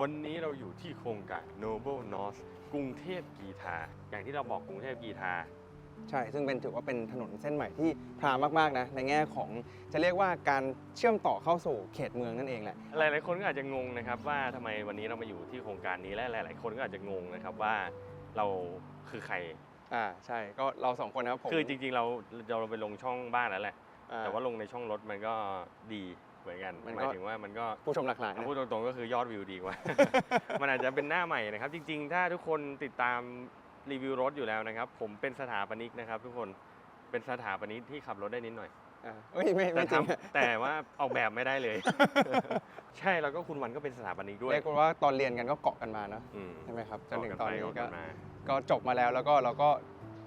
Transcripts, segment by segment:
วันนี้เราอยู่ที่โครงการ Noble North กรุงเทพกีทา อย่างที่เราบอกกรุงเทพกีทา ใช่ ซึ่งเป็นถือว่าเป็นถนนเส้นใหม่ที่พรามากๆนะ ในแง่ของจะเรียกว่าการเชื่อมต่อเข้าสู่เขตเมืองนั่นเองแหละ หลายๆคนก็อาจจะงงนะครับว่าทำไมวันนี้เรามาอยู่ที่โครงการนี้และหลาย ๆ คนก็อาจจะงงนะครับว่าเราคือใคร อ่า ใช่ ก็เราสองคนนะครับผมคือจริงๆเราเราไปลงช่องบ้านแล้วแหละอ่แต่ว่าลงในช่องรถมันก็ดี เหมือนกันมันหก็ มายถึงว่ามันก็ผู้ชมหลากหลายเอานะ พูดตรงๆก็คือยอดวิวดีกว่า มันอาจจะเป็นหน้าใหม่นะครับ จริง ๆ ถ้าทุกคนติดตามรีวิวรถอยู่แล้วนะครับ ผมเป็นสถาปนิกนะครับ ทุกคนเป็นสถาปนิกที่ขับรถได้นิดหน่อย อ่าเอ้ยไม่แต่ไม่จริงทำแต่ว่าออกแบบไม่ได้เลย ใช่แล้วก็คุณวันก็เป็นสถาปนิกด้วยเรียกว่าตอนเรียนกันก็เกาะกันมาเนอะอืมใช่ไหมครับจนต่อถึงกันตอนไปนี้ต่อก็กันมา ก็จบมาแล้วแล้วก็เราก็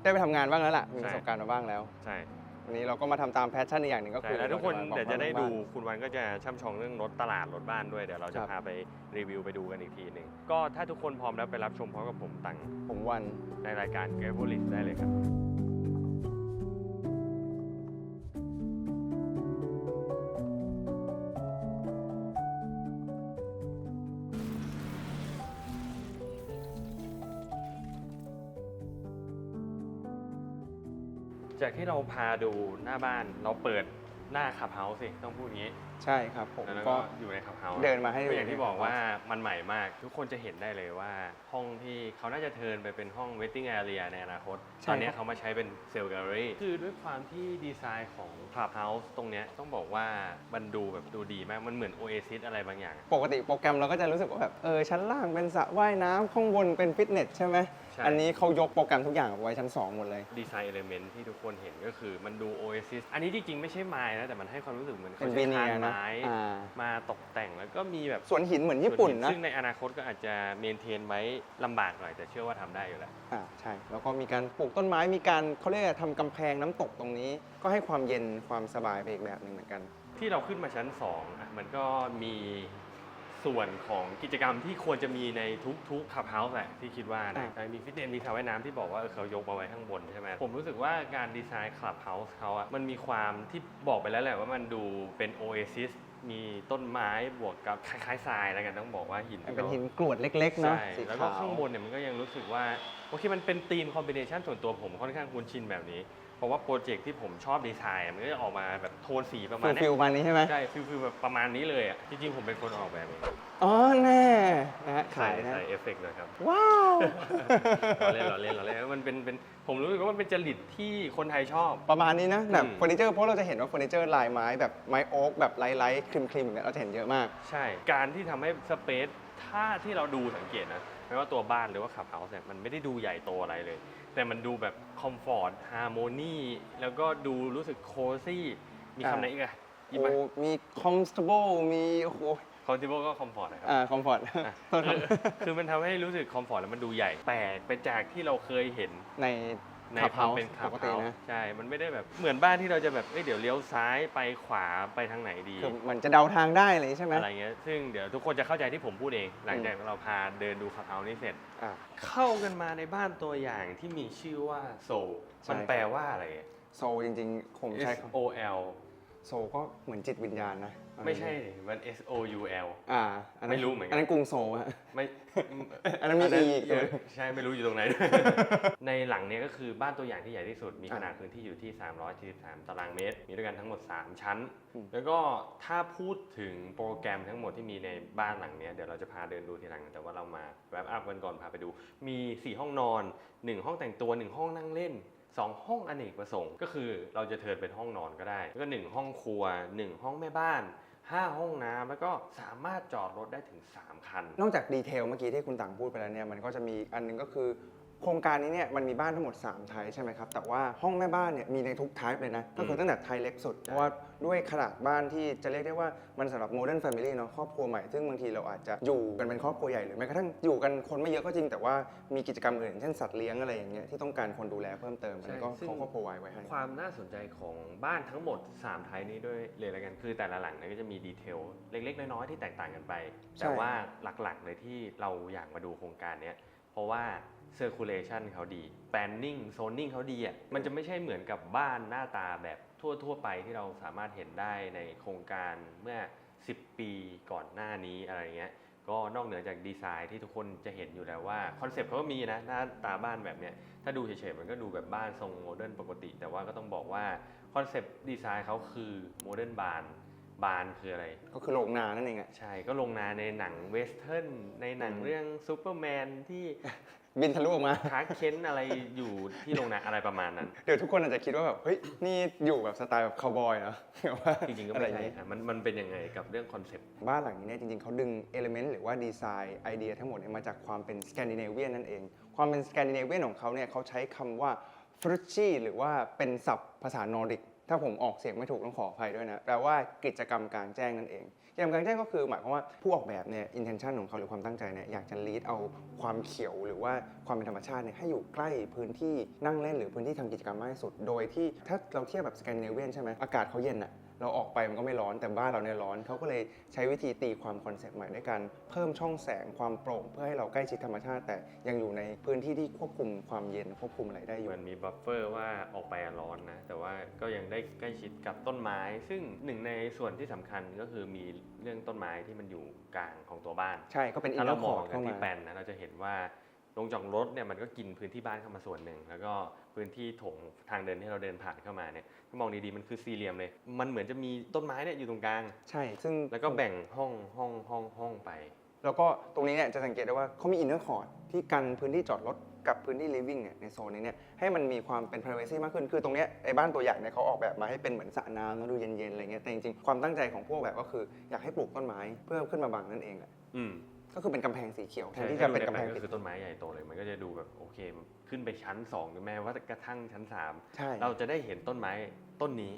ได้ไปทำงานบ้างแล้วล่ะมีใช่ประสบการณ์มาบ้างแล้ว ใช่วั นนี้เราก็มาทำตามแพชชั่นอีกอย่างหนึ่งก็ใช่คือแล้วทุกคนราเดี๋ยวมาจะได้บอกดูว่าคุณวันก็จะช่ำชองเรื่องรถตลาดรถบ้านด้วยเดี๋ยวเราจะครับพาไปรีวิวไปดูกันอีกทีหนึ่งก็ถ้าทุกคนพร้อมแล้วไปรับชมพร้อมกับผมตังผมวัน ในรายการ g r a v e l i s ได้เลยครับ จากที่เราพาดูหน้าบ้านเราเปิดหน้าขับเฮาส์สิต้องพูดอย่างนี้ ใช่ครับผมแล้วก็ก็อยู่ในขับเฮาส์เดินมาให้ก็อย่างที่ดูบอกว่ามันใหม่มาก ทุกคนจะเห็นได้เลยว่าห้องที่เขาน่าจะเทิร์นไปเป็นห้อง waiting area ในอนาคตใช่ตอนเนี้ยครับเขามาใช้เป็นเซลล์แกลเลอรี่คือด้วยความที่ดีไซน์ของ Clubhouse ตรงเนี้ยต้องบอกว่ามันดูแบบดูดีมาก มันเหมือน Oasis อะไรบางอย่าง ปกติโปรแกรมเราก็จะรู้สึกว่าแบบเออชั้นล่างเป็นสระว่ายน้ำข้างบนเป็นฟิตเนสใช่ไหมใช่ อันนี้เขายกโปรแกรมทุกอย่างไว้ชั้น2หมดเลย ดีไซน์เอลเมนที่ทุกคนเห็นก็คือมันดู Oasis อันนี้จริงๆไม่ใช่ไม้นะแต่มันให้ความรู้สึกเหมือนเป็เขานใช้ veneer คานนะไม้อ่ามาตกแต่งแล้วก็มีแบบสวนหินเหมือนญี่ปุ่นนะซึ่งในอนาคตก็อาจจะเมนเทนไว้ลำบากหน่อยแต่เชื่อว่าทำได้อยู่แล้วอ่าใช่ แล้วก็มีการปลูกต้นไม้มีการเขาเรียกอะไรทำกำแพงน้ำตกตรงนี้ ก็ให้ความเย็นความสบายไปอีกแบบหนึ่งเหมือนกัน ที่เราขึ้นมาชั้น2อะมันก็มี ส่วนของกิจกรรมที่ควรจะมีในทุกๆคับเฮาส์แหละที่คิดว่านะอ่าใช่มีฟิตเนสมีสระว่ายน้ำที่บอกว่าเออเขายกมาไว้ข้างบนใช่ไหมผมรู้สึกว่าการดีไซน์คลับเฮาส์เขาอะมันมีความที่บอกไปแล้วแหละว่ามันดูเป็นโอเอซิสมีต้นไม้บวกกับคล้ายๆทรายแล้วกันต้องบอกว่าหินเป็นหินกรวดเล็กๆเนาะใช่สีแล้วก็ขาวข้างบนเนี่ยมันก็ยังรู้สึกว่าโอเคมันเป็นธีมคอมบิเนชันส่วนตัวผมค่อนข้างคุ้นชินแบบนี้เพ ราะว่าโปรเจกต์ที่ผมชอบดีไซน์อะมันก็จะออกมาแบบโทนสีประมาณฟิลเนี้ฟิยลมานี้ใช่ไหมใช่ฟิลฟิลแบบประมาณนี้เลยอะจริงๆผมเป็นคนออกแบบเองอ๋อแน่นะฮะใส่ขายนะ ใส่เอฟเฟกต์เลยครับ ว้าวเราเล่นเราเล่นเราเล่นมันเป็นเป็นผมรู้สึกว่ามันเป็นจริตที่คนไทยชอบ ประมาณนี้นะแบบอืม เฟอร์นิเจอร์เพราะเราจะเห็นว่าเฟอร์นิเจอร์ลายไม้แบบไม้โอ๊กแบบไลท์ๆครีมๆอย่างเงี้ยเราจะเห็นเยอะมาก ใช่ การที่ทำให้สเปซถ้าที่เราดูสังเกตนะไม่ว่าตัวบ้านหรือว่าขับเฮาส์เนี่ยมันไม่ได้ดูใหญ่โตอะไรเลย แต่มันดูแบบคอมฟอร์ตฮาร์โมนีแล้วก็ดูรู้สึกโคซี่มีคำไหนอีกอะอีกโอ้ไหมมี comfortable มีโอ้โห คอมทิโบก็คอมฟอร์ตนะครับ อ่า comfort อะโทษครับคือคือมันทำให้รู้สึกคอมฟอร์ตแล้วมันดูใหญ่แปลกไปจากที่เราเคยเห็นใน ในขับความเฮาส์เป็นขัปบกติเฮาส์นะ ใช่ มันไม่ได้แบบเหมือนบ้านที่เราจะแบบเอ้ยเดี๋ยวเลี้ยวซ้ายไปขวาไปทางไหนดี คือเหมือนจะเดาทางได้เลยใช่ไหม อะไรเงี้ย ซึ่งเดี๋ยวทุกคนจะเข้าใจที่ผมพูดเอง หลังจากเราพาเดินดูขับเฮาส์นี่เสร็จ อ่าเข้ากันมาในบ้านตัวอย่างที่มีชื่อว่าโซใช่ มันแปลว่าอะไร โซจริงๆ ผมใช้ S คำ O L โซก็เหมือนจิตวิญญาณนะ ไม่ใช่มัน S O U L อ่าอันนั้นไม่รู้เหมือนกันอันนั้นกรุงโซฮะ ไม่อันนั้นมี E อีกเออใช่ไม่รู้อยู่ตรงไหนในหลังเนี้ยก็คือบ้านตัวอย่างที่ใหญ่ที่สุดมีขนาดพื้นที่อยู่ที่ 343 ตารางเมตร มีด้วยกันทั้งหมด 3 ชั้น อืม แล้วก็ถ้าพูดถึงโปรแกรมทั้งหมดที่มีในบ้านหลังเนี้ยเดี๋ยวเราจะพาเดินดูทีหลังแต่ว่าเรามาแวบอัพกันก่อนพาไปดู มี 4 ห้องนอน 1 ห้องแต่งตัว 1 ห้องนั่งเล่น 2 ห้องอเนกประสงค์ ก็คือเราจะเทิร์นเป็นห้องนอนก็ได้ แล้วก็ 1 ห้องครัว 1 ห้องแม่บ้าน 5 ห้องน้ำแล้วก็สามารถจอดรถได้ถึง 3 คัน นอกจากดีเทลเมื่อกี้ที่คุณต่างพูดไปแล้วเนี่ยมันก็จะมีอีกอันหนึงก็คือ โครงการนี้เนี่ยมันมีบ้านทั้งหมด 3 ไทป์ใช่ไหมครับ แต่ว่าห้องแม่บ้านเนี่ยมีในทุกไทป์เลยนะ ก็คือตั้งแต่ไทป์เล็กสุด เพราะว่าด้วยขนาดบ้านที่จะเรียกได้ว่ามันสำหรับโมเดิร์นแฟมิลี่เนาะครอบครัวใหม่ ซึ่งบางทีเราอาจจะอยู่กันเป็นครอบครัวใหญ่หรือแม้กระทั่งอยู่กันคนไม่เยอะก็จริง แต่ว่ามีกิจกรรมอื่นเช่นสัตว์เลี้ยงอะไรอย่างเงี้ยที่ต้องการคนดูแลเพิ่มเติมอันนี้ก็ใช่ซึ่งเขาก็โปรไวไว้ให้ความน่าสนใจของบ้านทั้งหมด 3 ไทยนี้ด้วยเลยละกันคือแต่ละหลังเนี่ยก็จะมีดีเทลเล็ก ๆ น้อยๆที่แตกต่างกันไปใช่แต่ว่าหลักๆเลยที่เราอยากมาดูโครงการเนี้ยเพราะว่า circulation เขาดี planning zoning เขาดีอะมันจะไม่ใช่เหมือนกับบ้านหน้าตาแบบทั่ว ๆ ไปที่เราสามารถเห็นได้ในโครงการเมื่อ 10 ปีก่อนหน้านี้อะไรเงี้ยก็นอกเหนือจากดีไซน์ที่ทุกคนจะเห็นอยู่แล้วว่าคอนเซปต์เขาก็มีนะหน้าตาบ้านแบบเนี้ยถ้าดูเฉยๆมันก็ดูแบบบ้านทรงโมเดิร์นปกติ แต่ว่าก็ต้องบอกว่าคอนเซปต์ดีไซน์เขาคือโมเดิร์นบานบานคืออะไร ก็คือโรงนานั่นเองอะใช่ก็ลงนาในหนังเวสเทิร์นในหนังอืมเรื่องซูเปอร์แมนที่ บินทะลุออกมาคาเค้นอะไรอยู่ที่โรงนาอะไรประมาณนั้น เดี๋ยวทุกคนอาจจะคิดว่าแบบเฮ้ยนี่อยู่แบบสไตล์แบบคาวบอยนะแบบว่าจริงๆก็อะไม่อย่าใช่นี้อะมันมันเป็นยังไงกับเรื่องคอนเซปต์บ้านหลังนี้เนี่ยจริงๆเขาดึงเอลิเมนต์หรือว่าดีไซน์ไอเดียทั้งหมดเนี่ยมาจากความเป็นสแกนดิเนเวียนนั่นเอง ความเป็นสแกนดิเนเวียนของเขาเนี่ยเขาใช้คำว่าฟรุชชี่หรือว่าเป็นศัพท์ภาษานอร์ดิก ถ้าผมออกเสียงไม่ถูกต้องขออภัยด้วยนะแปลว่ากิจกรรมกลางแจ้งนั่นเองกิจกรรมกลางแจ้งก็คือหมายความว่าผู้ออกแบบเนี่ย intention ของเขาหรือความตั้งใจเนี่ยอยากจะ lead เอาความเขียวหรือว่าความเป็นธรรมชาติเนี่ยให้อยู่ใกล้พื้นที่นั่งเล่นหรือพื้นที่ทำกิจกรรมมากที่สุด โดยที่ถ้าเราเทียบแบบสแกนดิเนเวียนใช่ไหมอากาศเขาเย็นอะ เราออกไปมันก็ไม่ร้อนแต่บ้านเราเนี่ยร้อนเขาก็เลยใช้วิธีตีความคอนเซปต์ใหม่ด้วยการเพิ่มช่องแสงความโปร่ง เพื่อให้เราใกล้ชิดธรรมชาติ แต่ยังอยู่ในพื้นที่ที่ควบคุมความเย็นควบคุมอะไรได้อยู่มันมีบัฟเฟอร์ว่าออกไปอะร้อนนะแต่ว่าก็ยังได้ใกล้ชิดกับต้นไม้ ซึ่งหนึ่งในส่วนที่สำคัญก็คือมีเรื่องต้นไม้ที่มันอยู่กลางของตัวบ้านใช่ก็เป็นอินถ้าเนอเราร์มคอองร์ดกันเข้าที่มาแปลนนะเราจะเห็นว่า ลงจากรถเนี่ยมันก็กินพื้นที่บ้านเข้ามาส่วนหนึ่ง แล้วก็พื้นที่โถงทางเดินที่เราเดินผ่านเข้ามาเนี่ยถ้ามองดีๆมันคือสี่เหลี่ยมเลย มันเหมือนจะมีต้นไม้เนี่ยอยู่ตรงกลาง ใช่ ซึ่งแล้วก็แบ่งห้องห้องห้องห้องไป แล้วก็ตรงนี้เนี่ยจะสังเกตได้ว่าเขามีอินเนอร์คอร์ดที่กันพื้นที่จอดรถกับพื้นที่ living เนี่ยในโซนนี้เนี่ยให้มันมีความเป็น privacy มากขึ้น คือตรงเนี้ยไอ้บ้านตัวอย่างเนี่ยเขาออกแบบมาให้เป็นเหมือนสระน้ำแล้วดูเย็นๆอะไรเงี้ยแต่จริงๆความตั้งใจของพวกแบบก็คืออยากให้ปลูกต้นไม้เพื่อขึ้นมาบังนั่นเองแหละอืม ก็คือเป็นกำแพงสีเขียวแทใช่นที่ถ้าจะดูเป็นในกำแปแพลงนก็ปิด คือต้นไม้ใหญ่โตเลย มันก็จะดูแบบโอเค ขึ้นไปชั้น2หรือแม้ว่ากระทั่งชั้น ใช่ 3 เราจะได้เห็นต้นไม้ต้นนี้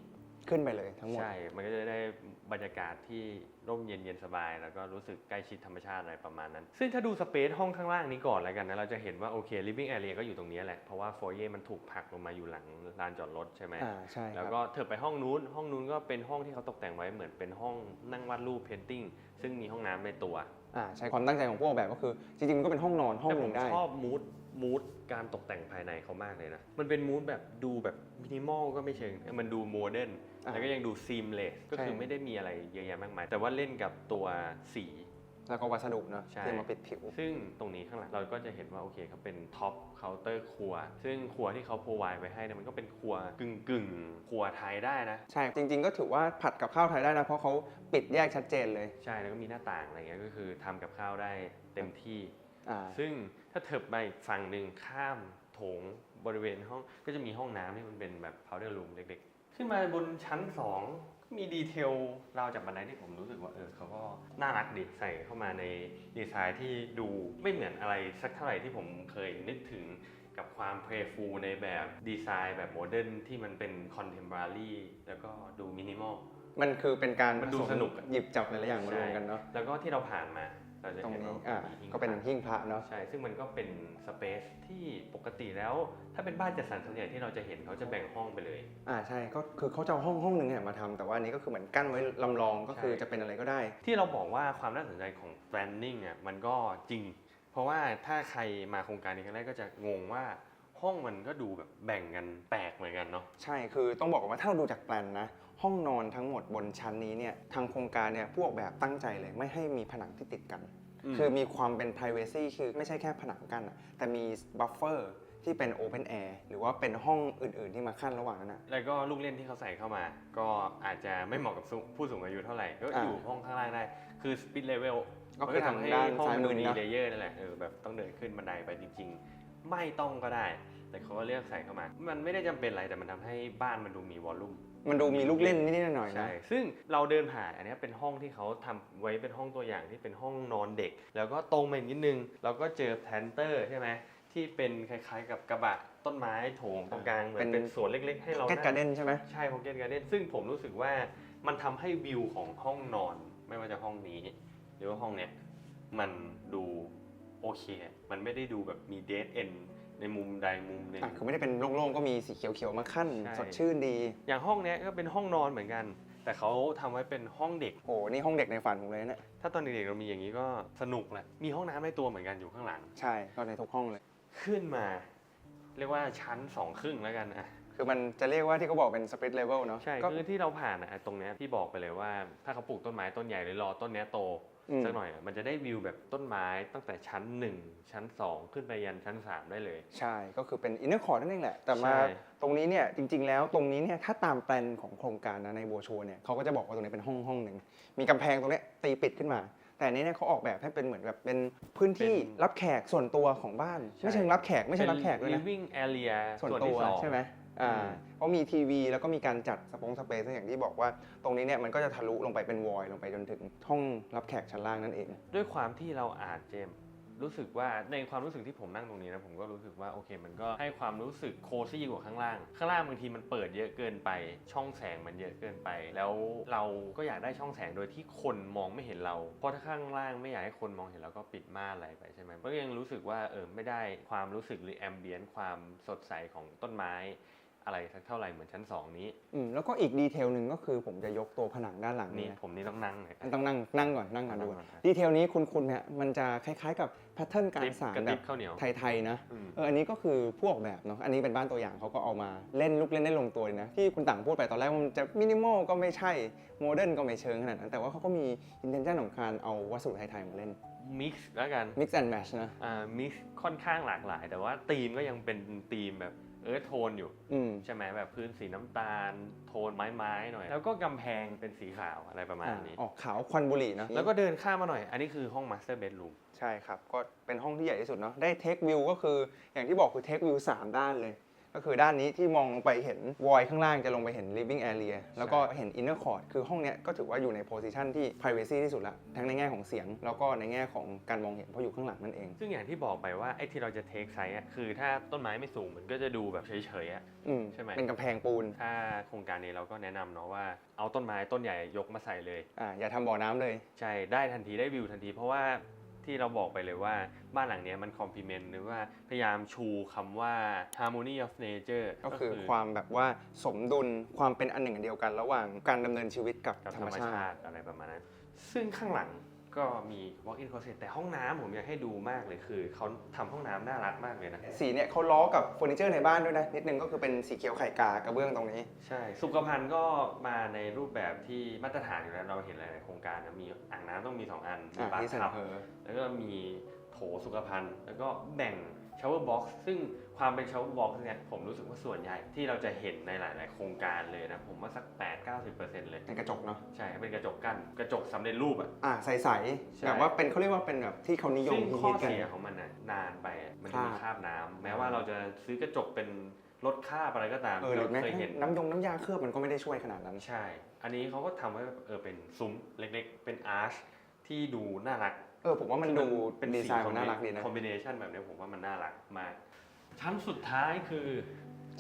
ขึ้นไปเลยทั้งหมด ใช่ มันก็จะได้บรรยากาศที่ร่มเย็นเย็นสบาย แล้วก็รู้สึกใกล้ชิดธรรมชาติอะไรประมาณนั้น ซึ่งถ้าดูสเปซห้องข้างล่างนี้ก่อนแล้วกันนะ เราจะเห็นว่าโอเค living area ก็อยู่ตรงนี้แหละ เพราะว่า foyer มันถูกผลักลงมาอยู่หลังลานจอดรถใช่ไหม อ่าใช่คแล้วรับ ก็เถิดไปห้องนู้น ห้องนู้นก็เป็นห้องที่เขาตกแต่งไว้เหมือนเป็นห้องนั่งวาดรูปเพนติ้งซึ่งมีห้องน้ำในตัว อ่าใช่ความตั้งใจของพวกออกแบบก็คือ จริงๆมันก็เป็นห้องนอนห้องแต่หผนึ่มงได้ชอบมูดมูดการตกแต่งภายในเขามากเลยนะ มันเป็นมูดแบบดูแบบมินิมอลก็ไม่เชิง มันดูโมเดิร์น อ่า แล้วก็ยังดูซีมเลส ก็คือใช่ ไม่ได้มีอะไรเยอะแยะมากมาย แต่ว่าเล่นกับตัวสี แล้วก็วัสดุเนอะใช่ ที่มาปิดผิว ซึ่งตรงนี้ข้างหลังเราก็จะเห็นว่าโอเคเขาเป็นท็อปเคาน์เตอร์ครัว ซึ่งครัวที่เขาโพรไวไว้ให้เนี่ยมันก็เป็นครัวกึ่งกึ่งๆครัวไทยได้นะ ใช่ จริง ๆ ก็ถือว่าผัดกับข้าวไทยได้นะ เพราะเขาปิดแยกชัดเจนเลยใช่แล้วก็มีหน้าต่างอะไรเงี้ยก็คือทำกับข้าวได้เต็มที่ อ่าซึ่งถ้าเถิบไปอีกฝั่งหนึ่งข้ามโถง บริเวณห้องก็จะมีห้องน้ำที่มันเป็นแบบ powder room เล็กๆ ขึ้นมาบนชั้น2ก็มีดีเทลราวจากบันไดที่ผมรู้สึกว่าเออเขาก็น่ารักดีใส่เข้ามาในดีไซน์ที่ดูไม่เหมือนอะไรสักเท่าไหร่ที่ผมเคยนึกถึงกับความเพลย์ฟูลในแบบดีไซน์แบบโมเดิร์นที่มันเป็นคอนเทม p o r a r y แล้วก็ดูมินิมอลมันคือเป็นการมันดูผสนุกอะหยิบจับหลายๆอย่างมารวมกันเนาะแล้วก็ที่เราผ่านมา เราจะตรงเห็นนี้ว่าอ่ามีหิ้งก็เป็นพระ หิ้งพระเนาะ ใช่ ซึ่งมันก็เป็นสเปซที่ปกติแล้ว ถ้าเป็นบ้านจัดสรรส่วนใหญ่ที่เราจะเห็นเขาจะแบ่งห้องไปเลย อ่าใช่ก็คือเขาจะเอาห้องห้องหนึ่งเนี่ยมาทำแต่ว่าอันนี้ก็คือเหมือนกั้นไว้ลำลองก็คือใช่ จะเป็นอะไรก็ได้ ที่เราบอกว่าความน่าสนใจของ planning อะมันก็จริง เพราะว่าถ้าใครมาโครงการนี้ครั้งแรกก็จะงงว่าห้องมันก็ดูแบบแบ่งกันแปลกเหมือนกันเนาะ ใช่คือต้องบอกก่อนว่าถ้าเราดูจากแปลนนะ ห้องนอนทั้งหมดบนชั้นนี้เนี่ยทางโครงการเนี่ยผู้ออกแบบตั้งใจเลยไม่ให้มีผนังที่ติดกันมคือมีความเป็น privacy คือไม่ใช่แค่ผนังกันอะแต่มี buffer ที่เป็น open air หรือว่าเป็นห้องอื่นๆที่มาขั้นระหว่างนั้นอะ แล้วก็ลูกเล่นที่เขาใส่เข้ามา ก็อาจจะไม่เหมาะกับผู้สูงอายุเท่าไหร่ ก็อ่าอยู่ห้องข้างล่างได้ คือ speed level ก็มันคือก็ทำให้ทางด้านห้องซ้ายมันมืดูอดีนะ เลเยอร์นั่นแหละเออแบบต้องเดินขึ้นบันไดไปจริง ๆ ไม่ต้องก็ได้ แต่เขาก็เลือกใส่เข้ามา มันไม่ได้จำเป็นอะไรแต่มันทำให้บ้านมันดูมีวอลลุ่ม มันดูมีลูกเล่นนิดๆหน่อยๆใช่นะซึ่งเราเดินผ่านอันเนี้ยเป็นห้องที่เขาทำไว้เป็นห้องตัวอย่างที่เป็นห้องนอนเด็ก แล้วก็ตรงมาอีกนิดนึงเราก็เจอแพลนเตอร์ใช่ไหมที่เป็นคล้ายๆกับกระบะต้นไม้โถงตรงกลางเหมือนเป็น เป็นสวนเล็กๆ ให้เราแกนั่งการ์เด้นใช่ไหม ใช่พ็อกเก็ตการ์เด้นซึ่งผมรู้สึกว่ามันทำให้วิวของห้องนอน ไม่ว่าจะห้องนี้ หรือว่าห้องเนี้ยมันดูโอเค มันไม่ได้ดูแบบมีเดทเอน ในมุมใดมุมหนึ่งอะคือไม่ได้เป็นโล่งๆ ก็มีสีเขียวๆ มาขั้น ใช่ สดชื่นดี อย่างห้องเนี้ยก็เป็นห้องนอนเหมือนกัน แต่เขาทำไว้เป็นห้องเด็ก โห นี่ห้องเด็กในฝันผมเลยเนี่ยถ้าตอนเด็กๆเรามีอย่างนี้ก็สนุกแหละมีห้องน้ำในตัวเหมือนกันอยู่ข้างหลัง ใช่ ก็ในทุกห้องเลย ขึ้นมา เรียกว่าชั้นสองครึ่งแล้วกันอะคือมันจะเรียกว่าที่เขาบอกเป็น split level เนาะใช่ก็คือที่เราผ่านอะตรงเนี้ยที่บอกไปเลยว่า ถ้าเขาปลูกต้นไม้ต้นใหญ่หรือรอต้นเนี้ยโตอืม สักหน่อยอะมันจะได้วิวแบบต้นไม้ตั้งแต่ชั้น 1 ชั้น 2 ขึ้นไปยันชั้น 3 ได้เลย ใช่ก็คือเป็นอินเนอร์คอร์นั่นเองแหละ แต่มาใช่ตรงนี้เนี่ยจริง ๆ แล้วตรงนี้เนี่ยถ้าตามแปลนของโครงการนะในโบรชัวร์เนี่ยเขาก็จะบอกว่าตรงนี้เป็นห้องห้องหนึ่งมีกำแพงตรงเนี้ยตีปิดขึ้นมาแต่อันนี้เนี่ยเขาออกแบบให้เป็นเหมือนแบบเป็นพื้นที่รับแขกส่วนตัวของบ้าน ไม่ใช่รับแขกไม่ใช่รับแขกด้วยเป็นนะ living area ส่วนส่วนตัที่วสองใช่ไหม อ่าอืมเพราะมีทีวีแล้วก็มีการจัดสปงสเปซอย่างที่บอกว่า ตรงนี้เนี่ยมันก็จะทะลุลงไปเป็นวอยลงไปจนถึงห้องรับแขกชั้นล่างนั่นเอง ด้วยความที่เราอ่านเจมส์รู้สึกว่าในความรู้สึกที่ผมนั่งตรงนี้นะผมก็รู้สึกว่าโอเค มันก็ให้ความรู้สึกโคซี่กว่าข้างล่าง ข้างล่างบางทีมันเปิดเยอะเกินไป ช่องแสงมันเยอะเกินไป แล้วเราก็อยากได้ช่องแสงโดยที่คนมองไม่เห็นเรา เพราะถ้าข้างล่างไม่อยากให้คนมองเห็นเราก็ปิดม่านอะไรไปใช่ไหมก็ยังรู้สึกว่าเออไม่ได้ความรู้สึกหรือแอมเบียนความสดใสของต้นไม้ อะไรสักเท่าไหร่เหมือนชั้นสองนี้อืมแล้วก็อีกดีเทลหนึ่งก็คือผมจะยกตัวผนังด้านหลังนี่นี่ผมนี่ต้องนั่งเลยอันต้องนั่งนั่งก่อนนั่งก่อนนั่ดูงก่อนครับดีเทลนี้คุณคุณเนี่ยมันจะคล้ายๆกับแพทเทิร์นการสานกระแบติบบข้าวเหนียวไทยๆนะอืมเอออันนี้ก็คือผู้ออกแบบเนาะอันนี้เป็นบ้านตัวอย่างเขาก็เอามาเล่นลูกเล่นได้ลงตัวเลยนะที่คุณต่างพูดไปตอนแรกว่ามันจะมินิมอลก็ไม่ใช่โมเดิร์นก็ไม่เชิงขนาดนั้นแต่ว่าเขาก็มีอินเทนชั่นของการเอาวัสดุไทยๆมาเล่นมิกซ์แล้วกัน mix and match นะอ่ามิกซ์ค่อนข้างหลากหลาย แต่ว่าธีมก็ยังเป็นธีมแบบ เออโทนอยู่ อืม ใช่ไหมแบบพื้นสีน้ำตาล โทนไม้ไม้ๆหน่อย แล้วก็กำแพงเป็นสีขาวอะไรประมาณอ่านี้ ออกขาวควันบุหรี่เนอะแล้วก็เดินข้ามมาหน่อย อันนี้คือห้อง Master Bedroom ใช่ครับ ก็เป็นห้องที่ใหญ่ที่สุดเนาะได้เทควิวก็คืออย่างที่บอกคือเทควิว3ด้านเลย ก็คือด้านนี้ที่มองลงไปเห็นวอยข้างล่างจะลงไปเห็น living area แล้วก็เห็น inner court คือห้องเนี้ยก็ถือว่าอยู่ในโพ i ิชันที่ privacy ที่สุดละทั้งในแง่ของเสียง แล้วก็ในแง่ของการมองเห็นเพราะอยู่ข้างหลังนั่นเอง ซึ่งอย่างที่บอกไปว่าไอ้ที่เราจะเทคไซส์อะคือถ้าต้นไม้ไม่สูงมันก็จะดูแบบเฉยๆอะอืมใช่ไหมเป็นกำแพงปูนถ้าโครงการนี้เราก็แนะนำเนาะว่าเอาต้นไม้ต้นใหญ่ยกมาใส่เลยอ่าอย่าทำบ่อน้ำเลย ใช่ได้ทันทีได้วิวทันทีเพราะว่า ที่เราบอกไปเลยว่าบ้านหลังเนี้ยมันคอมพลีเมนต์หรือว่าพยายามชูคำว่า harmony of nature ก็คือความแบบว่าสมดุลความเป็นอันหนึ่งอันเดียวกัน ระหว่างการดำเนินชีวิตกับกับธธรรรรมมชาชาติติอะไรประมาณนั้น ซึ่งข้างหลัง ก็มี walk-in closet แต่ห้องน้ำผมอยากให้ดูมากเลยคือเขาทำห้องน้ำน่ารักมากเลยนะ สีเนี่ยเขาล้อกับเฟอร์นิเจอร์ในบ้านด้วยนะ นิดนึงก็คือเป็นสีเขียวไข่กากระเบื้องตรงนี้ ใช่ สุขภัณฑ์ก็มาในรูปแบบที่มาตรฐานอยู่แล้วเราเห็นหลายๆโครงการนะมีอ่างน้ำต้องมี 2 อันมีอ่าบาที่ร์เซ็นคัพเพอร์แล้วก็มีโถสุขภัณฑ์ แล้วก็แบ่ง ชาวเวอร์บ็อกซ์ซึ่งความเป็นชาวเวอร์บ็อกซ์เนี่ยผมรู้สึกว่าส่วนใหญ่ที่เราจะเห็นในหลาย ๆ โครงการเลยนะ ผมว่าสัก 8-90%เลย เป็นกระจกเนาะใช่เป็นกระจกกั้นกระจกสำเร็จรูปอะ อ่าใสใช่ ๆแบบว่าเป็นเขาเรียกว่าเป็นแบบที่เขานิยมซึ่งฮิข้อตๆกัน เสียของมันน่ะนานไปอะมันจะมีคราบคราบน้ำแม้ว่าเราจะซื้อกระจกเป็นลดคราบอะไรก็ตามเออหรืเราอแม้เคยเห็น น้ำยงน้ำยาเคลือบมันก็ไม่ได้ช่วยขนาดนั้น ใช่ อันนี้เขาก็ทำไว้เออเป็นซุ้มเล็กๆ เป็นอาร์ช ที่ดูน่ารักเออผมว่ามันดูเป็นดีไซน์มันน่ารักดีนะคอมบิเนชันแบบนี้ผมว่ามันน่ารักมาก ชั้นสุดท้ายคือ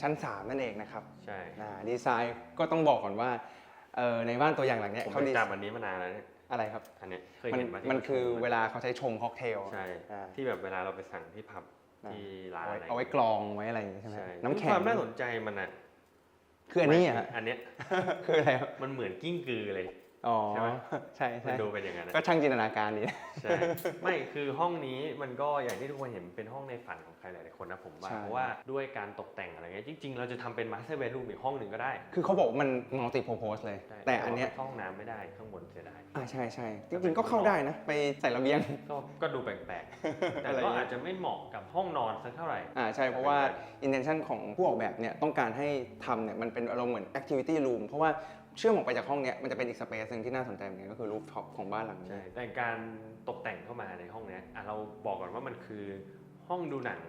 ชั้น 3 นั่นเองนะครับ ใช่อ่าดีไซน์ก็ต้องบอกก่อนว่าเออในบ้านตัวอย่างหลังเนี้ยผมเขาไปดีจำอันนี้มานานแล้วเนี่ยอะไรครับ อันเนี้ยเคยมันเห็นไหมที่มันคือขาชงเวลาเขาใช้ชงค็อกเทลใช่อ่าที่แบบเวลาเราไปสั่งที่ผับที่ร้านเอาไว้อะไรเอาไว้กรองไว้อะไรอย่างงี้ใช่ไหมใช่น้ำแข็งความน่าสนใจมันอะคืออันนี้อะอันเนี้ยคืออะไรครับมันเหมือนกิ้งกือเลย อ๋อใช่ไหมใช่มันใช่ดูเป็นอย่างนั้นอะก็ช่างจินตนาการดี ใช่ไม่คือห้องนี้มันก็อย่างที่ทุกคนเห็นเป็นห้องในฝันของใครหลายๆคนนะผมว่าใช่ เพราะว่าด้วยการตกแต่งอะไรเงี้ยจริง ๆ เราจะทำเป็นมาสเตอร์เบดรูมอีกห้องหนึ่งก็ได้คือเขาบอกว่ามันมัลติ p u r p o s e เลยใช่แต่อันเนี้ยว่าเข้าห้องน้ำไม่ได้ข้างบนเสียดาย อ่าใช่ใช่จริงๆก็เข้าได้นะ ไปใส่ระเบียง ก็ก็ดูแปลกๆ แต่อะไรก็เงี้ย อาจจะไม่เหมาะกับห้องนอนสักเท่าไหร่ อ่าใช่เพราะว่า intention ของผู้ออกแบบเนี่ยต้องการให้ทำเนี่ยมันเป็นอารมณ์เหมือน activity room เพราะว่า เชื่อมออกไปจากห้องเนี้ยมันจะเป็นอีกสเปซหนึ่งที่น่าสนใจเหมือนกันก็คือ rooftop ของบ้านหลังนี้ ใช่แต่การตกแต่งเข้ามาในห้องเนี้ยอะเราบอกก่อนว่ามันคือห้องดูหนัง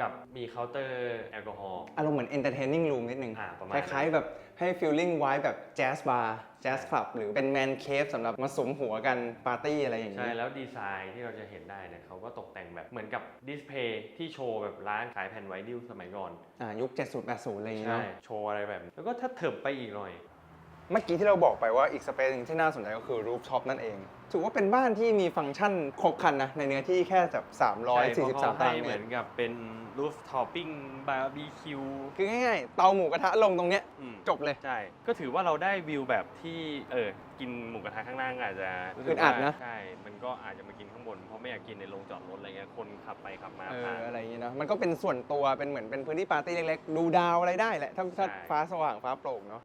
กับมีเคาน์เตอร์แอลกอฮอล์ อารมณ์เหมือน entertaining room นิดนึง อ่าประมาณคนั้น ล้ายๆ แบบให้ feeling ไว้แบบ jazz bar jazz club หรือเป็น man cave สำหรับมาสุมหัวกันปาร์ตี้อะไรอย่างใช่นี้ แล้วดีไซน์ที่เราจะเห็นได้เนี่ยเขาก็ตกแต่งแบบเหมือนกับดิสเพย์ที่โชว์แบบร้านขายแผ่นไวนิลสมัยก่อน อ่ายุค 70 80 อะไรอย่างนี้ใช่เนาะโชว์อะไรแบบนี้แล้วก็ถ้าเถิบไปอีกหน่อย เมื่อกี้ที่เราบอกไปว่าอีกสเปซหนึ่งที่น่าสนใจก็คือ rooftop นั่นเอง ถือว่าเป็นบ้านที่มีฟังก์ชันครบครันนะ ในเนื้อที่แค่แบบใช่เพราะเขา343ตารางให้เมเหมืตอนรกับเป็นรูฟท็อปปิ้งบาร์บีคิวคือง่ายๆ เตาหมูกระทะลงตรงเนี้ยจบเลย ใช่ ก็ถือว่าเราได้วิวแบบที่เออกินหมูกระทะข้างล่างอาจจะรู้สึอึกดอัดว่านะใช่ มันก็อาจจะมากินข้างบน เพราะไม่อยากกินในโรงจอดรถอะไรเงี้ยคนขับไปขับมาเอผ่าอนอะไรอย่างนี้เนาะมันก็เป็นส่วนตัวเป็นเหมือนเป็นพื้นที่ปาร์ตี้เล็กๆดูดาวอะไรได้แหละถ้าถ้าใช่ฟ้าสว่างฟ้าโปร่งเนาะ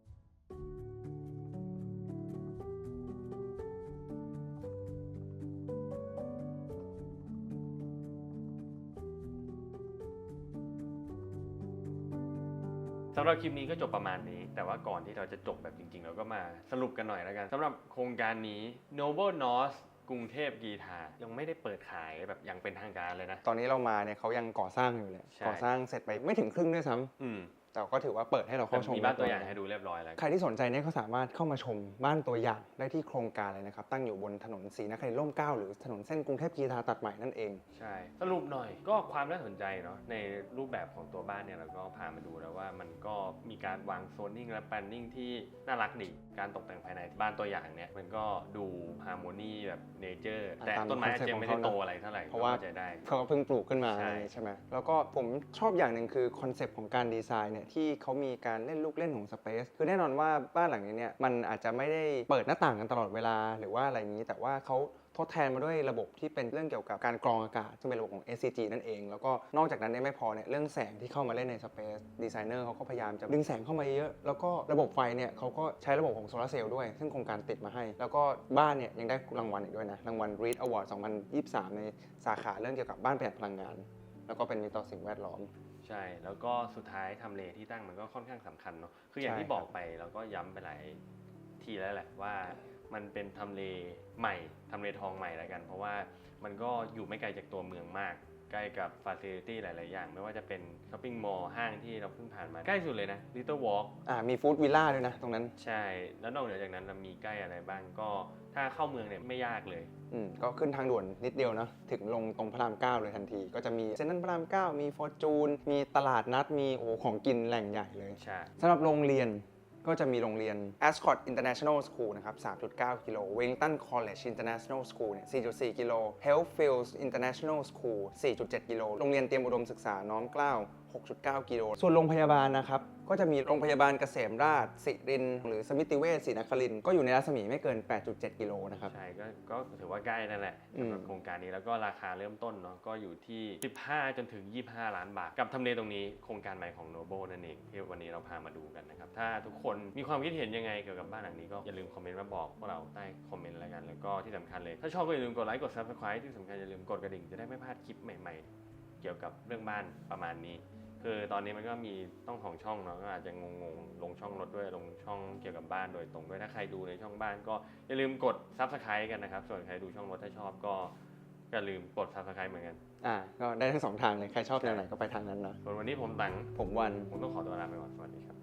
ำหรับคลิปนี้ก็จบประมาณนี้ แต่ว่าก่อนที่เราจะจบแบบจริง ๆ เราก็มาสรุปกันหน่อยแล้วกันสำหรับโครงการนี้ Noble North กรุงเทพกีทายังไม่ได้เปิดขายแบบอยังเป็นทางการเลยนะ ตอนนี้เรามาเนี่ยเขายังก่อสร้างอยู่เลย ใช่ ก่อสร้างเสร็จไปไม่ถึงครึ่งด้วยซ้ำ อืม แต่ก็ถือว่าเปิดให้เราแต่เข้าชมมีบ้านตัวอย่างให้ดูเรียบร้อยแล้ว ใครที่สนใจเนี่ยเขาสามารถเข้ามาชมบ้านตัวอย่างได้ที่โครงการเลยนะครับ ตั้งอยู่บนถนนศรีนครินทร์ร่มเกล้าหรือถนนเส้นกรุงเทพกีทาตัดใหม่นั่นเอง ใช่ สรุปหน่อยก็ความน่าสนใจเนาะในรูปแบบของตัวบ้านเนี่ยเราก็พามาดูแล้วว่ามันก็มีการวางโซนนิ่งและแปลนนิ่งที่น่ารักดี การตกแต่งภายในบ้านตัวอย่างเนี่ยมันก็ดูฮาร์โมนีแบบเนเจอร์ แต่ตามต้นไม้อาจ concept จะยังไม่ของได้เขาโตนะอะไรเท่าไหร่เพราะว่าก็ข้ใจได้เขาก็เพิ่งปลูกขึ้นมาใช่ใช่ไหมแล้วก็ผมชอบอย่างหนึ่งคือคอนเซปต์ของการดีไซน์เนี่ยที่เขามีการเล่นลูกเล่นของสเปซคือแน่นอนว่าบ้านหลังนี้เนี่ยมันอาจจะไม่ได้เปิดหน้าต่างกันตลอดเวลาหรือว่าอะไรนี้ แต่ว่าเขาทดแทนมาด้วยระบบที่เป็นเรื่องเกี่ยวกับการกรองอากาศ ซึ่งเป็นระบบของ SCG นั่นเอง แล้วก็นอกจากนั้นเนี่ยไม่พอเนี่ยเรื่องแสงที่เข้ามาเล่นในสเปซดีไซเนอร์เขาก็พยายามจะดึงแสงเข้ามาเยอะแล้วก็ระบบไฟเนี่ยเขาก็ใช้ระบบของโซลาร์เซลล์ด้วย ซึ่งโครงการติดมาให้ แล้วก็บ้านเนี่ยยังได้รางวัลอีกด้วยนะรางวัล REIT Award 2023 ในสาขาเรื่องเกี่ยวกับบ้านประหยัดพลังงาน แล้วก็เป็นมิตรต่อสิ่งแวดล้อม ใช่ แล้วก็สุดท้ายทำเลที่ตั้งมันก็ค่อนข้างสำคัญเนาะคืออย่างใช่ที่บอกไปแล้วก็ย้ำไปหลายทีแล้วแหละว่า มันเป็นทำเลใหม่ทำเลทองใหม่แล้วกัน เพราะว่ามันก็อยู่ไม่ไกลจากตัวเมืองมาก ใกล้กับฟ a ซิลิตี้หลาย ๆ อย่าง ไม่ว่าจะเป็นช้อปปิ้งมอลล์ห้างที่เราเพิ่งผ่านมา ใกล้สุดเลยนะ Little Walk อ่ามีฟู้ดวิลล่าด้วยนะตรงนั้น ใช่ แล้วนอกเหนือจากนั้นเรามีใกล้อะไรบ้างก็ถ้าเข้าเมืองเนี่ยไม่ยากเลย อืมก็ขึ้นทางด่วนนิดเดียวนะ ถึงลงตรงพระรามเก้าเลยทันที ก็จะมีเซ็นทรัลพระรามเก้ามีฟอร์จูนมีตลาดนัดมีโอ้โหของกินแหล่งใหญ่เลยใช่สำหรับโรงเรียน ก็จะมีโรงเรียน Ascot International School นะครับ 3.9 กิโล Wellington College International School เนี่ย 4.4 กิโล Healthfields International School 4.7 กิโล โรงเรียนเตรียมอุดมศึกษาน้อมเกล้า 6.9 กิโล ส่วนโรงพยาบาลนะครับ ก็จะมีโรงพยาบาลเกษมราชสิรินทร์หรือสมิติเวชศรีนครินทร์ก็อยู่ในรัศมีไม่เกิน 8.7 กิโลนะครับ ใช่ก็ก็ถือว่าใกล้นั่นแหละอืมสำหรับโครงการนี้แล้วก็ราคาเริ่มต้นเนาะก็อยู่ที่ 15 จนถึง 25 ล้านบาท กับทำเลตรงนี้โครงการใหม่ของ Noble นั่นเองที่วันนี้เราพามาดูกันนะครับ ถ้าทุกคนมีความคิดเห็นยังไงเกี่ยวกับบ้านหลังนี้ก็อย่าลืมคอมเมนต์มาบอกพวกเราใต้คอมเมนต์แล้วกันแล้วก็ที่สำคัญเลยถ้าชอบก็อย่าลืมกดไลค์กด Subscribe ที่สำคัญอย่าลืมกดกระดิ่งจะได้ไม่พลาดคลิปใหม่ๆ เกี่ยวกับเรื่องบ้านประมาณนี้ คือตอนนี้มันก็มีต้องของช่องเนาะก็อาจจะงงๆลงช่องรถด้วยลงช่องเกี่ยวกับบ้านโดยตรงด้วยถ้าใครดูในช่องบ้าน ก็อย่าลืมกด Subscribe กันนะครับ ส่วนใครดูช่องรถถ้าชอบก็อย่าลืมกด Subscribe เหมือนกันอ่าก็ได้ทั้งสองทางเลยใครชอบแนวไหนก็ไปทางนั้นนะส่วนวันนี้ผมตังผมวันผมต้องขอตัวลาไปก่อนสวัสดีครับ